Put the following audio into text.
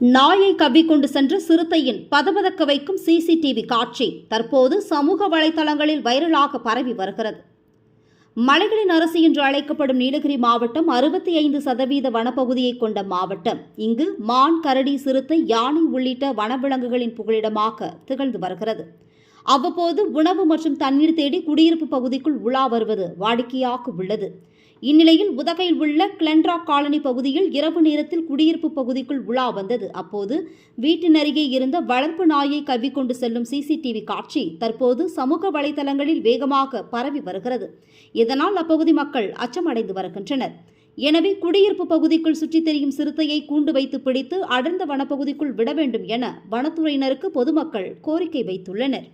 நாயை கவ்விக்கொண்டு சென்ற சிறுத்தையின் பதபதக்க வைக்கும் சிசிடிவி காட்சி தற்போது சமூக வலைதளங்களில் வைரலாக பரவி வருகிறது. மலைகளின் அரசு என்று அழைக்கப்படும் நீலகிரி மாவட்டம் அறுபத்தி ஐந்து சதவீத வனப்பகுதியை கொண்ட மாவட்டம். இங்கு மான் கரடி சிறுத்தை யானை உள்ளிட்ட வனவிலங்குகளின் புகலிடமாக திகழ்ந்து வருகிறது. அவ்வப்போது உணவு மற்றும் தண்ணீர் தேடி குடியிருப்பு பகுதிக்குள் உலா வருவது வாடிக்கையாக உள்ளது. இந்நிலையில் உதகையில் உள்ள கிளென்ட்ரா காலனி பகுதியில் இரவு நேரத்தில் குடியிருப்பு பகுதிக்குள் உலா வந்தது. அப்போது வீட்டின் அருகே இருந்த வளர்ப்பு நாயை கவ்விக்கொண்டு செல்லும் சிசிடிவி காட்சி தற்போது சமூக வலைதளங்களில் வேகமாக பரவி வருகிறது. இதனால் அப்பகுதி மக்கள் அச்சமடைந்து வருகின்றனர். எனவே குடியிருப்பு பகுதிக்குள் சுற்றித் தெரியும் சிறுத்தையை கூண்டு வைத்து பிடித்து அடர்ந்த வனப்பகுதிக்குள் விட வேண்டும் என வனத்துறையினருக்கு பொதுமக்கள் கோரிக்கை வைத்துள்ளனர்.